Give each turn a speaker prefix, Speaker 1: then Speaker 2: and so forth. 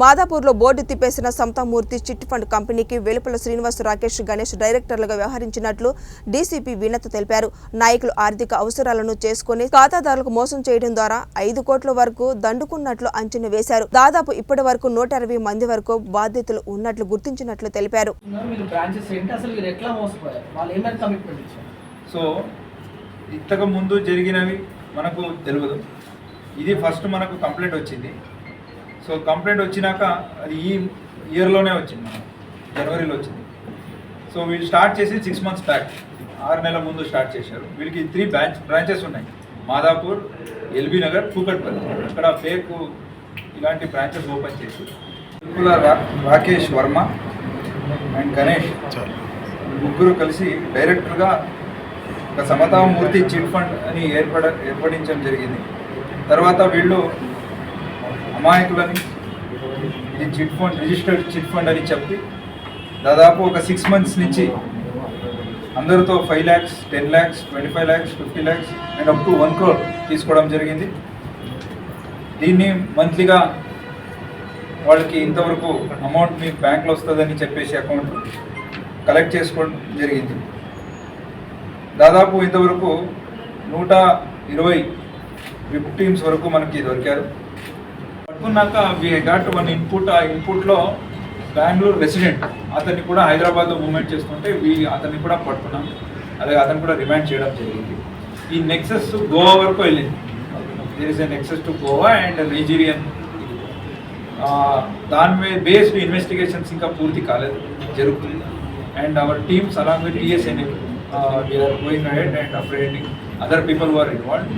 Speaker 1: మాదాపూర్లో board తిప్పేసిన Samathamurthy chit fund కంపెనీకి వెలుపల శ్రీనివాస్ రాకేష్ గణేష్ డైరెక్టర్లుగా వ్యవహరించినట్లు డీసీపీ వినత్ తెలిపారు. నాయకులు ఆర్థిక అవసరాలను చేసుకుని ఖాతాదారులకు మోసం చేయడం ద్వారా ఐదు కోట్ల వరకు దండుకున్నట్లు అంచనా వేశారు. దాదాపు ఇప్పటి వరకు నూట అరవై మంది వరకు బాధ్యతలు ఉన్నట్లు గుర్తించినట్లు తెలిపారు.
Speaker 2: ఉన్నారు వీళ్ళు బ్రాంచెస్ ఏంటి? అసలు వీళ్ళు ఎట్లా మోసపోయారు? వాళ్ళు ఏమైనా కమిట్మెంట్ ఇచ్చారు?
Speaker 3: సో ఇంతకు ముందు జరిగినవి మనకు తెలియదు ఇది ఫస్ట్ మనకు కంప్లైంట్ వచ్చింది. సో కంప్లైంట్ వచ్చినాక అది ఈ ఇయర్లోనే వచ్చింది జనవరిలో వచ్చింది. సో వీళ్ళు స్టార్ట్ చేసి సిక్స్ మంత్స్ బ్యాక్ ఆరు నెలల ముందు స్టార్ట్ చేశారు. వీళ్ళకి త్రీ బ్రాంచ్ బ్రాంచెస్ ఉన్నాయి. మాదాపూర్ ఎల్బీ నగర్ కూకట్పల్లి. ఇక్కడ ఫేక్ ఇలాంటి బ్రాంచెస్ ఓపెన్ చేసి. తిరుపల రా- రాకేష్ వర్మ అండ్ గణేష్ ముగ్గురు కలిసి డైరెక్టర్గా ఒక సమతామూర్తి చిట్ ఫండ్ అని ఏర్పడ ఏర్పడించడం జరిగింది. తర్వాత వీళ్ళు అమాయకులని ఇది chit fund registered chit fund అని చెప్పి దాదాపు ఒక సిక్స్ మంత్స్ నుంచి అందరితో five lakhs ten lakhs twenty five lakhs fifty lakhs and up to one crore తీసుకోవడం జరిగింది. దీన్ని మంత్లీగా వాళ్ళకి ఇంతవరకు అమౌంట్ మీ బ్యాంక్లో వస్తుందని చెప్పేసి అకౌంట్ కలెక్ట్ చేసుకోవడం జరిగింది. దాదాపు ఇంతవరకు నూట ఇరవై విక్టిమ్స్ వరకు మనకి దొరికారు. పట్టుకున్నాక వి గాట్ వన్ ఇన్పుట్ ఆ ఇన్పుట్లో బెంగళూరు రెసిడెంట్ అతన్ని కూడా హైదరాబాద్లో మూమెంట్ చేస్తుంటే వీ అతన్ని కూడా పట్టుకున్నాం. అదే అతను కూడా రిమాండ్ చేయడం జరిగింది. ఈ నెక్సెస్ గోవా వరకు వెళ్ళింది. There is a nexus to Goa and Nigerian దాని మీద బేస్డ్ ఇన్వెస్టిగేషన్స్ ఇంకా పూర్తి కాలేదు. జరుగుతుంది. And our teams along with TSN we're going ahead and apprehending other people were involve